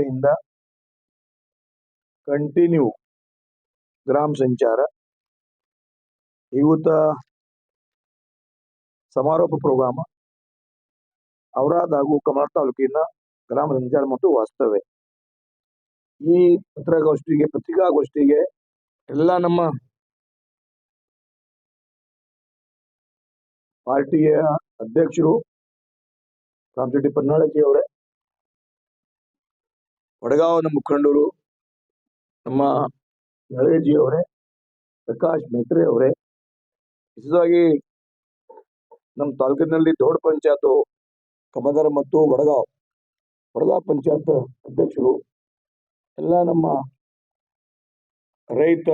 ಇಂದ ಕಂಟಿನ್ಯೂ ಗ್ರಾಮ ಸಂಚಾರ ಇವತ್ತ ಸಮಾರೋಪ ಪ್ರೋಗ್ರಾಮ, ಔರಾದ್ ಹಾಗೂ ಕಮಲ ತಾಲೂಕಿನ ಗ್ರಾಮ ಸಂಚಾರ ಮತ್ತು ವಾಸ್ತವ್ಯ. ಈ ಪತ್ರಗೋಷ್ಠಿಗೆ ಪತ್ರಿಕಾಗೋಷ್ಠಿಗೆ ಎಲ್ಲ ನಮ್ಮ ಪಾರ್ಟಿಯ ಅಧ್ಯಕ್ಷರು ರಾಮಚೆಟ್ಟಿ ಪನ್ನಾಳಜಿ ಅವರೇ ವಡಗಾವನ ಮುಖಂಡರು, ನಮ್ಮ ನಳೇಜಿ ಅವರೇ, ಪ್ರಕಾಶ್ ಮೆಟ್ರೆ ಅವರೇ, ವಿಶೇಷವಾಗಿ ನಮ್ಮ ತಾಲೂಕಿನಲ್ಲಿ ದೊಡ್ಡ ಪಂಚಾಯತ್ ಕಮದರ ಮತ್ತು ವಡಗಾವ್ ವಡಗಾವ್ ಪಂಚಾಯತ್ ಅಧ್ಯಕ್ಷರು, ಎಲ್ಲ ನಮ್ಮ ರೈತ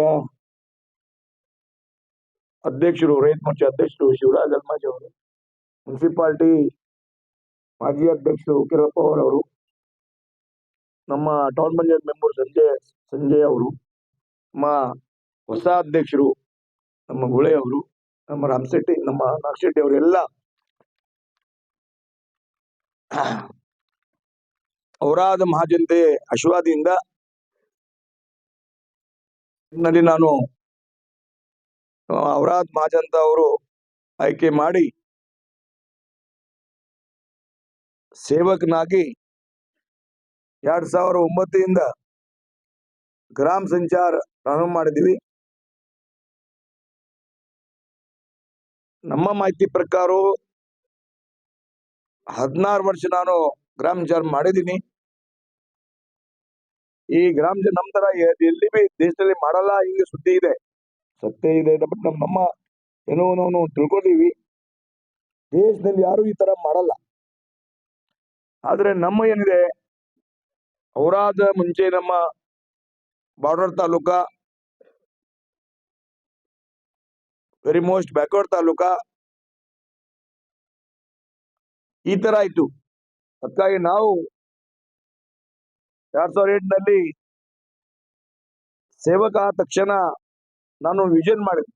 ಅಧ್ಯಕ್ಷರು, ರೈತ ಮೋರ್ಚಾ ಅಧ್ಯಕ್ಷರು, ಶಿವರಾಜ್ ಅಲ್ಮಾಜಿ ಅವರು, ಮುನ್ಸಿಪಾಲ್ಟಿ ಮಾಜಿ ಅಧ್ಯಕ್ಷರು ಕಿರಪ್ಪ ಅವರವರು ನಮ್ಮ ಟೌನ್ ಪಂಚಾಯತ್ ಮೆಂಬರ್ ಸಂಜಯ್ ಸಂಜಯ್ ಅವರು, ನಮ್ಮ ಹೊಸ ಅಧ್ಯಕ್ಷರು, ನಮ್ಮ ಗುಳೆ ಅವರು, ನಮ್ಮ ರಾಮಶೆಟ್ಟಿ, ನಮ್ಮ ನಾಗಶೆಟ್ಟಿ ಅವರೆಲ್ಲ ಔರಾದ ಮಹಾಜನತೆ ಆಶೀರ್ವಾದಿಯಿಂದ ನಲ್ಲಿ ನಾನು, ಅವರಾದ ಔರಾದ್ ಮಹಾಜನತ ಅವರು ಆಯ್ಕೆ ಮಾಡಿ ಸೇವಕನಾಗಿ ಎರಡ್ ಸಾವಿರ ಒಂಬತ್ತರಿಂದ ಗ್ರಾಮ ಸಂಚಾರ ಪ್ರಾರಂಭ ಮಾಡಿದ್ವಿ ನಮ್ಮ ಮಾಹಿತಿ ಪ್ರಕಾರ ಹದಿನಾರು ವರ್ಷ ನಾನು ಗ್ರಾಮ ಸಂಚಾರ ಮಾಡಿದ್ದೀನಿ. ಈ ಗ್ರಾಮ ಜ- ನಮ್ ತರ ಎಲ್ಲಿ ಬಿ ದೇಶದಲ್ಲಿ ಮಾಡಲ್ಲ, ಹಿಂಗೆ ಸುದ್ದಿ ಇದೆ. ಸತ್ಯ ಇದೆ ಬಟ್ ನಮ್ ನಮ್ಮ ಏನೋ ನಾವು ತಿಳ್ಕೊಂಡಿವಿ ದೇಶದಲ್ಲಿ ಯಾರು ಈ ತರ ಮಾಡಲ್ಲ. ಆದ್ರೆ ನಮ್ಮ ಏನಿದೆ ಔರಾದ ಮುಂಚೆ ನಮ್ಮ border taluka very most backward taluka, ಈ ತರ ಆಯ್ತು ಅದಕ್ಕಾಗಿ ನಾವು ಎರಡ್ ಸಾವಿರದ ಎಂಟನಲ್ಲಿ ಸೇವಕ ಆದ ತಕ್ಷಣ ನಾನು ವಿಜನ್ ಮಾಡಿದೆ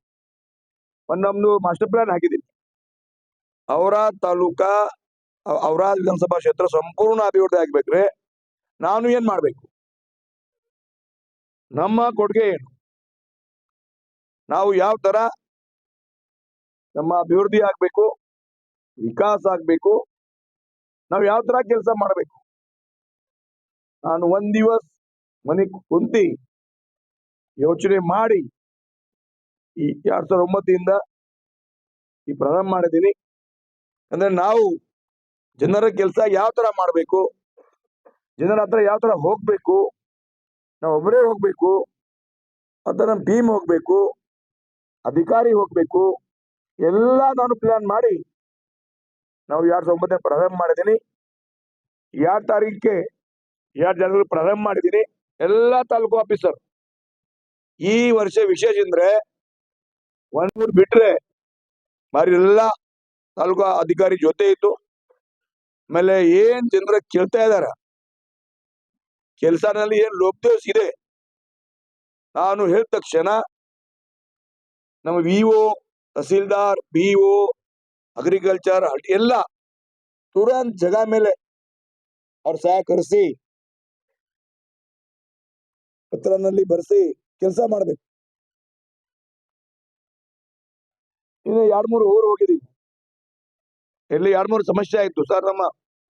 ಒಂದು ನಮ್ದು ಮಾಸ್ಟರ್ ಪ್ಲಾನ್ ಹಾಕಿದ್ದೀನಿ ಔರಾದ್ ತಾಲೂಕ ಅ- ಔರಾದ್ ವಿಧಾನಸಭಾ ಕ್ಷೇತ್ರ ಸಂಪೂರ್ಣ ಅಭಿವೃದ್ಧಿ ಆಗ್ಬೇಕ್ರೆ. ನಾನು ಏನ್ ಮಾಡ್ಬೇಕು? ನಮ್ಮ ಕೊಡುಗೆ ಏನು? ನಾವು ಯಾವ ತರ ನಮ್ಮ ಅಭಿವೃದ್ಧಿ ಆಗ್ಬೇಕು, ವಿಕಾಸ ಆಗ್ಬೇಕು, ನಾವು ಯಾವ ತರ ಕೆಲಸ ಮಾಡಬೇಕು? ನಾನು ಒಂದ್ ದಿವಸ ಮನೆ ಕುಂತಿ ಯೋಚನೆ ಮಾಡಿ ಈ ಎರಡ್ ಸಾವಿರದ ಒಂಬತ್ತಿಂದ ಈ ಪ್ರಾರಂಭ ಮಾಡಿದ್ದೀನಿ. ಅಂದ್ರೆ ನಾವು ಜನರ ಕೆಲಸ ಯಾವ ತರ ಮಾಡಬೇಕು? ಜನರ ಹತ್ರ ಯಾವ ತರ ಹೋಗ್ಬೇಕು, ನಾವು ಒಬ್ಬರೇ ಹೋಗ್ಬೇಕು, ಅಥವಾ ನಮ್ಮ ಟೀಮ್ ಹೋಗ್ಬೇಕು, ಅಧಿಕಾರಿ ಹೋಗ್ಬೇಕು, ಎಲ್ಲ ನಾನು ಪ್ಲಾನ್ ಮಾಡಿ, ನಾವು ಎರಡ್ ಸಾವಿರದ ಒಂಬತ್ತನೇ ಪ್ರಾರಂಭ ಮಾಡಿದ್ದೀನಿ. ಎರಡು ತಾರೀಕಿಗೆ ಎರಡು ಜನರು ಪ್ರಾರಂಭ ಮಾಡಿದ್ದೀನಿ. ಎಲ್ಲಾ ತಾಲೂಕು ಆಫೀಸರ್ ಈ ವರ್ಷ ವಿಶೇಷ ಅಂದ್ರೆ ಒಂದ್ ಮೂರ್ ಬಿಟ್ರೆ ಎಲ್ಲಾ ತಾಲೂಕು ಅಧಿಕಾರಿ ಜೊತೆ ಇತ್ತು ಆಮೇಲೆ ಏನ್ ಜನರ ಕೇಳ್ತಾ ಇದಾರ ಕೆಲಸನಲ್ಲಿ ಏನು ಲೋಪದೋಷ ಇದೆ? ನಾನು ಹೇಳಿದ ತಕ್ಷಣ ನಮ್ಮ VO, tahsildar B O agriculture ಎಲ್ಲ ತುರಂತ್ ಜಗ ಮೇಲೆ ಅವ್ರ ಸಹಕರಿಸಿ ಪತ್ರನಲ್ಲಿ ಬರೆಸಿ ಕೆಲಸ ಮಾಡಬೇಕು. ಇನ್ನು ಎರಡ್ ಮೂರು ಊರು ಹೋಗಿದೀವಿ ಎಲ್ಲಿ ಎರಡ್ ಮೂರು ಸಮಸ್ಯೆ ಆಯ್ತು. ಸರ್, ನಮ್ಮ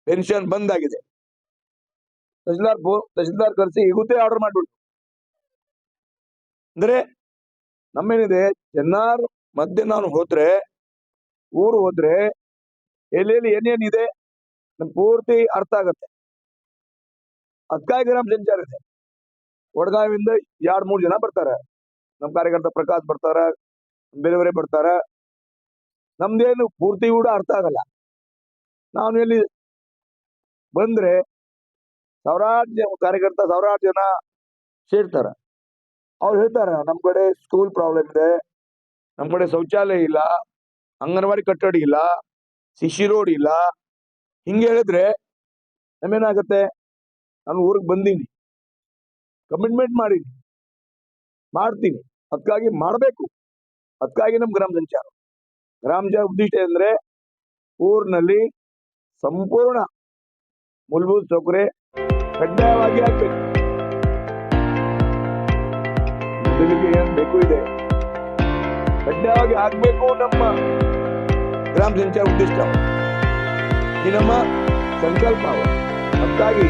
ಪೆನ್ಷನ್ ಬಂದ್ ಆಗಿದೆ. ತಹಸೀಲ್ದಾರ್ ಬೋ ತಹಸೀಲ್ದಾರ್ ಕರೆಸಿ ಇವತ್ತೇ ಆರ್ಡರ್ ಮಾಡ್ಬಿಟ್ಟು ಅಂದ್ರೆ ನಮ್ಮೇನಿದೆ ಚೆನ್ನಾರ್ ಮಧ್ಯೆ ನಾನು ಹೋದ್ರೆ, ಊರು ಹೋದ್ರೆ, ಎಲ್ಲೆಲ್ಲಿ ಏನೇನಿದೆ ನಮ್ ಪೂರ್ತಿ ಅರ್ಥ ಆಗತ್ತೆ. ಅದಕ್ಕಾಗಿ ಗ್ರಾಮ ಸಂಚಾರ ಇದೆ. ಒಡಗಾವಿಂದ ಎರಡ್, ಮೂರ್ ಜನ ಬರ್ತಾರೆ. ನಮ್ ಕಾರ್ಯಕರ್ತ ಪ್ರಕಾಶ್ ಬರ್ತಾರ ಬೇರೆ ಬೇರೆ ಬರ್ತಾರ. ನಮ್ದೇನು ಪೂರ್ತಿ ಕೂಡ ಅರ್ಥ ಆಗಲ್ಲ. ನಾನು ಎಲ್ಲಿ ಬಂದ್ರೆ ಸಾವಿರಾರು ಜನ ಕಾರ್ಯಕರ್ತ ಸಾವಿರಾರು ಜನ ಸೇರ್ತಾರ. ಅವ್ರು ಹೇಳ್ತಾರೆ ನಮ್ಮ ಕಡೆ ಸ್ಕೂಲ್ ಪ್ರಾಬ್ಲಮ್ ಇದೆ ನಮ್ಮ ಕಡೆ ಶೌಚಾಲಯ ಇಲ್ಲ, ಅಂಗನವಾಡಿ ಕಟ್ಟಡ ಇಲ್ಲ ಸಿಸಿ ರೋಡ್ ಇಲ್ಲ. ಹಿಂಗೆ ಹೇಳಿದ್ರೆ ನಮ್ಮೇನಾಗತ್ತೆ ನಾನು ಊರಿಗೆ ಬಂದೀನಿ. ಕಮಿಟ್ಮೆಂಟ್ ಮಾಡೀನಿ. ಮಾಡ್ತೀನಿ. ಅದಕ್ಕಾಗಿ ಮಾಡಬೇಕು. ಅದಕ್ಕಾಗಿ ನಮ್ ಗ್ರಾಮ ಸಂಚಾರ. ಗ್ರಾಮ ಸಂಚಾರ ಉದ್ದೇಶ ಅಂದ್ರೆ ಊರಿನಲ್ಲಿ ಸಂಪೂರ್ಣ ಮೂಲಭೂತ ಸೌಕರ್ಯ ಕಡ್ಡಾಯವಾಗಿ ಆಗ್ಬೇಕು ಮೊದಲಿಗೆ ಏನ್ ಬೇಕು ಇದೆ ಕಡ್ಡಾಯವಾಗಿ ಆಗ್ಬೇಕು ನಮ್ಮ ಗ್ರಾಮ ಸಂಚಾರ ಉದ್ದೇಶ ಈ ನಮ್ಮ ಸಂಕಲ್ಪ ಅವ. ಅದಕ್ಕಾಗಿ